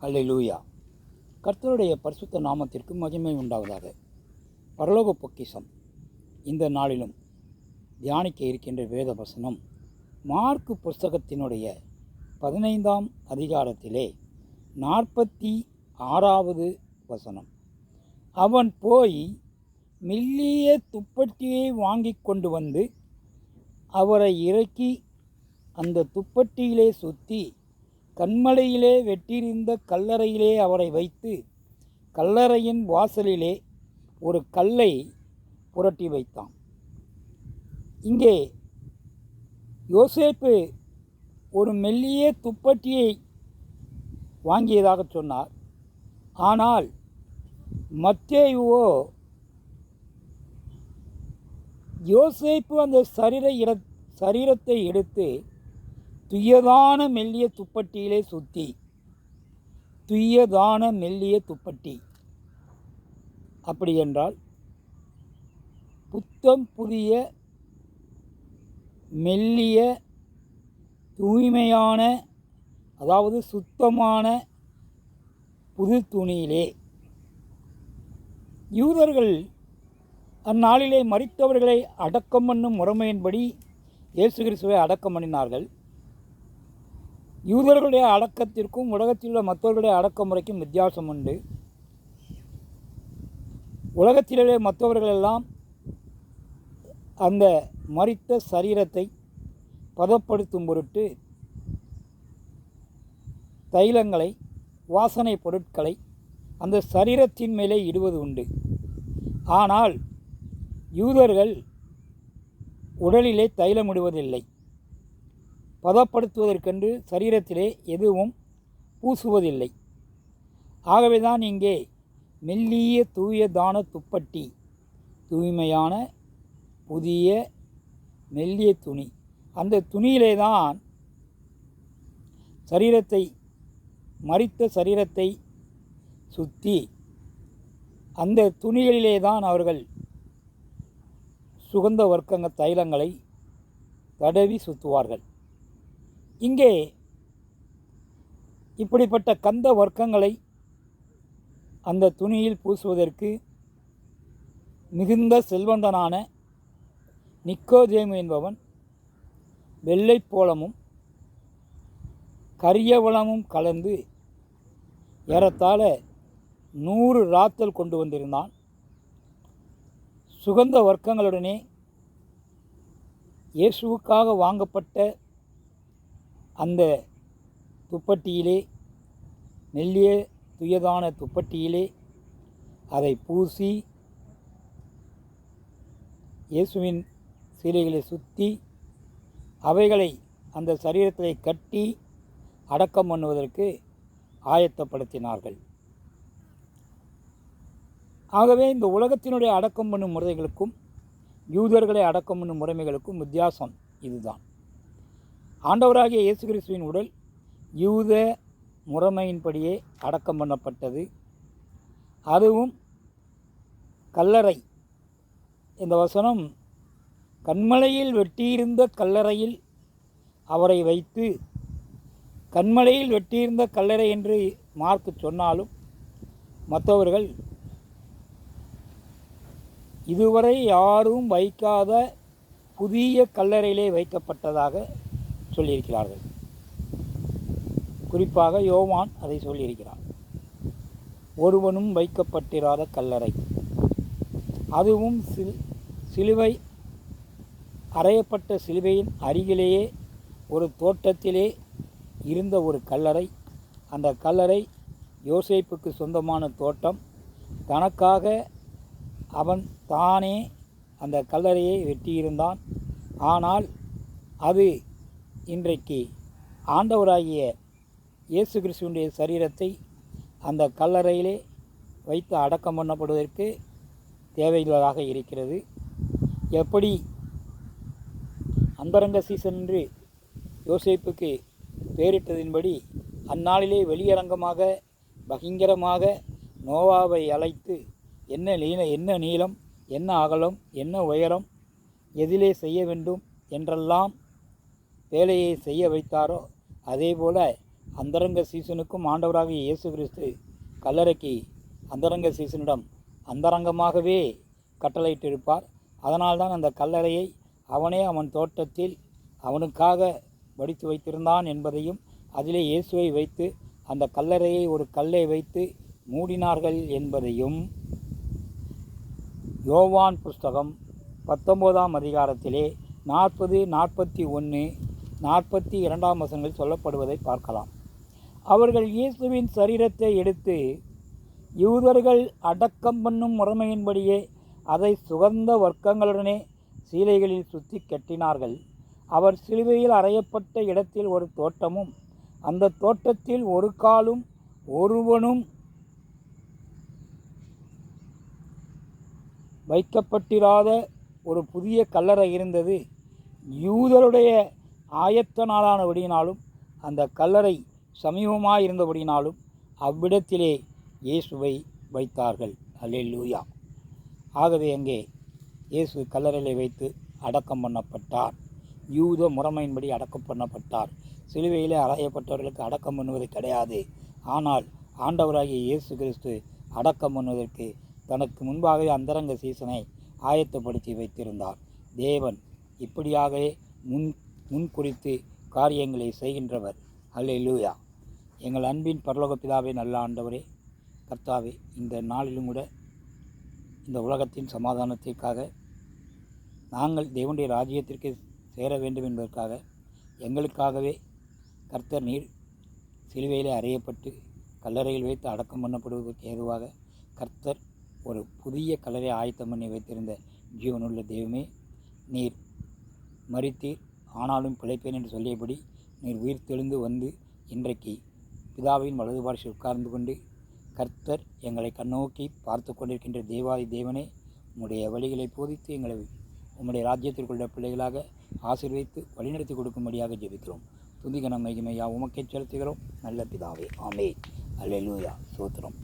அல்ல லூயா கர்த்தருடைய பரிசுத்த நாமத்திற்கு மகிமை உண்டாவதாக. பரலோக பொக்கிஷம். இந்த நாளிலும் தியானிக்க இருக்கின்ற வேத வசனம் மார்க்கு புஸ்தகத்தினுடைய பதினைந்தாம் அதிகாரத்திலே நாற்பத்தி ஆறாவது வசனம். அவன் போய் மெல்லிய துப்பட்டியை வாங்கி கொண்டு வந்து அவரை இறக்கி அந்த துப்பட்டியிலே சுற்றி கண்மலையிலே வெட்டியிருந்த கல்லறையிலே அவரை வைத்து கல்லறையின் வாசலிலே ஒரு கல்லை புரட்டி வைத்தான். இங்கே யோசேப்பு ஒரு மெல்லிய துப்பட்டியை வாங்கியதாக சொன்னார். ஆனால் மத்தேயுவோ யோசேப்பு அந்த சரீர இட சரீரத்தை எடுத்து துயதான மெல்லிய துப்பட்டியிலே சுத்தி. துய்யதான மெல்லிய துப்பட்டி. அப்படி என்றால் புத்தம் புதிய மெல்லிய தூய்மையான அதாவது சுத்தமான புது துணியிலே. யூதர்கள் அந்நாளிலே மறித்தவர்களை அடக்கம் பண்ணும் முறைமையின்படி இயேசு கிறிஸ்துவை அடக்கம் பண்ணினார்கள். யூதர்களுடைய அடக்கத்திற்கும் உலகத்தில் உள்ள மற்றவர்களுடைய அடக்க முறைக்கும் வித்தியாசம் உண்டு. உலகத்திலே மற்றவர்கள் எல்லாம் அந்த மறித்த சரீரத்தை பதப்படுத்தும் பொருட்டு தைலங்களை வாசனை பொருட்களை அந்த சரீரத்தின் மேலே இடுவது உண்டு. ஆனால் யூதர்கள் உடலிலே தைலமிடுவதில்லை. பதப்படுத்துவதற்கென்று சரீரத்திலே எதுவும் பூசுவதில்லை. ஆகவே தான் இங்கே மெல்லிய தூய தான துப்பட்டி தூய்மையான புதிய மெல்லிய துணி. அந்த துணியிலே தான் சரீரத்தை மறித்த சரீரத்தை சுற்றி அந்த துணிகளிலே தான் அவர்கள் சுகந்த வர்க்கங்க தைலங்களை தடவி சுற்றுவார்கள் இங்கே இப்படிப்பட்ட கந்த வர்க்கங்களை அந்த துணியில் பூசுவதற்கு மிகுந்த செல்வந்தனான நிக்கோஜேமு என்பவன் வெள்ளைப்போளமும் கரியவளமும் கலந்து ஏறத்தாழ நூறு ராத்தல் கொண்டு வந்திருந்தான். சுகந்த வர்க்கங்களுடனே இயேசுவுக்காக வாங்கப்பட்ட அந்த துப்பட்டியிலே மெல்லிய துயதான துப்பட்டியிலே அதை பூசி இயேசுவின் சிலைகளை சுற்றி அவைகளை அந்த சரீரத்தை கட்டி அடக்கம் பண்ணுவதற்கு ஆயத்தப்படுத்தினார்கள். ஆகவே இந்த உலகத்தினுடைய அடக்கம் பண்ணும் முறைகளுக்கும் யூதர்களை அடக்கம் பண்ணும் முறைமைகளுக்கும் வித்தியாசம் இதுதான். ஆண்டவராகிய இயேசு கிறிஸ்துவின் உடல் யூத முறைமையின்படியே அடக்கம் பண்ணப்பட்டது. அதுவும் கல்லறை. இந்த வசனம் கண்மலையில் வெட்டியிருந்த கல்லறையில் அவரை வைத்து கண்மலையில் வெட்டியிருந்த கல்லறை என்று மார்க்கு சொன்னாலும் மற்றவர்கள் இதுவரை யாரும் வைக்காத புதிய கல்லறையிலே வைக்கப்பட்டதாக சொல்லியிருக்கிறார்கள். குறிப்பாக யோவான் அதை சொல்லியிருக்கிறார் ஒருவனும் வைக்கப்பட்டிராத கல்லறை. அதுவும் சில் சிலுவை அறையப்பட்ட சிலுவையின் அருகிலேயே ஒரு தோட்டத்திலே இருந்த ஒரு கல்லறை. அந்த கல்லறை யோசேப்புக்கு சொந்தமான தோட்டம். தனக்காக அவன் தானே அந்த கல்லறையை வெட்டியிருந்தான். ஆனால் அது இன்றைக்கு ஆண்டவராகிய இயேசு கிறிஸ்துவனுடைய சரீரத்தை அந்த கல்லறையிலே வைத்து அடக்கம் பண்ணப்படுவதற்கு தேவையுள்ளதாக இருக்கிறது. எப்படி அந்தரங்க சீசன் என்று யோசிப்புக்கு பேரிட்டதின்படி அந்நாளிலே வெளியரங்கமாக பகிங்கரமாக நோவாவை அழைத்து என்ன நீள என்ன நீளம் என்ன அகலம் என்ன உயரம் எதிலே செய்ய வேண்டும் என்றெல்லாம் வேலையை செய்ய வைத்தாரோ அதேபோல அந்தரங்க சீசனுக்கும் ஆண்டவராகிய இயேசு கிறிஸ்து கல்லறைக்கு அந்தரங்க சீசனிடம் அந்தரங்கமாகவே கட்டளையிட்டிருப்பார். அதனால்தான் அந்த கல்லறையை அவனே அவன் தோட்டத்தில் அவனுக்காக வடித்து வைத்திருந்தான் என்பதையும் அதிலே இயேசுவை வைத்து அந்த கல்லறையை ஒரு கல்லை வைத்து மூடினார்கள் என்பதையும் யோவான் புஸ்தகம் பத்தொம்போதாம் அதிகாரத்திலே நாற்பது நாற்பத்தி ஒன்று நாற்பத்தி இரண்டாம் வசனங்கள் சொல்லப்படுவதை பார்க்கலாம். அவர்கள் இயேசுவின் சரீரத்தை எடுத்து யூதர்கள் அடக்கம் பண்ணும் முறைமையின்படியே அதை சுகந்த வர்க்கங்களுடனே சீலைகளில் சுற்றி கட்டினார்கள். அவர் சிலுவையில் அறையப்பட்ட இடத்தில் ஒரு தோட்டமும் அந்த தோட்டத்தில் ஒரு காலும் ஒருவனும் வைக்கப்பட்டிராத ஒரு புதிய கல்லறை இருந்தது. யூதருடைய ஆயத்த நாளானபடியினாலும் அந்த கல்லறை சமீபமாக இருந்தபடினாலும் அவ்விடத்திலே இயேசுவை வைத்தார்கள். அல்லேலூயா. ஆகவே அங்கே இயேசு கல்லறையிலே வைத்து அடக்கம் பண்ணப்பட்டார். யூத முறைமையின்படி அடக்கம் பண்ணப்பட்டார். சிலுவையிலே அறையப்பட்டவர்களுக்கு அடக்கம் பண்ணுவது கிடையாது. ஆனால் ஆண்டவராகிய இயேசு கிறிஸ்து அடக்கம் பண்ணுவதற்கு தனக்கு முன்பாகவே அந்தரங்க சீசனை ஆயத்தப்படுத்தி வைத்திருந்தார். தேவன் இப்படியாகவே முன் முன்குறித்து காரியங்களை செய்கின்றவர். அல்லேலூயா. எங்கள் அன்பின் பரலோக பிதாவே நல்ல ஆண்டவரே கர்த்தாவே இந்த நாளிலும் கூட இந்த உலகத்தின் சமாதானத்திற்காக நாங்கள் தேவனுடைய ராஜ்யத்திற்கு சேர வேண்டும் என்பதற்காக எங்களுக்காகவே கர்த்தர் நீர் சிலுவையிலே அறையப்பட்டு கல்லறையில் வைத்து அடக்கம் பண்ணப்படுவதற்கு ஏதுவாக கர்த்தர் ஒரு புதிய கல்லறை ஆயத்தம் பண்ணி வைத்திருந்த ஜீவனுள்ள தெய்வமே நீர் மறித்தீர் ஆனாலும் பிழைப்பேன் என்று சொல்லியபடி நீர் உயிர் தெளிந்து வந்து இன்றைக்கு பிதாவின் வலது பார்சி உட்கார்ந்து கொண்டு கர்த்தர் எங்களை கண்ணோக்கி பார்த்து கொண்டிருக்கின்ற தேவாதி தேவனே உம்முடைய வழிகளை போதித்து எங்களை உம்முடைய ராஜ்யத்திற்குள்ள பிள்ளைகளாக ஆசீர்வைத்து வழிநடத்தி கொடுக்கும்படியாக ஜெபிக்கிறோம். துதிகணம் மகிமையா உமக்கே செலுத்துகிறோம். நல்ல பிதாவே ஆமே அல்லூயா சோத்திரம்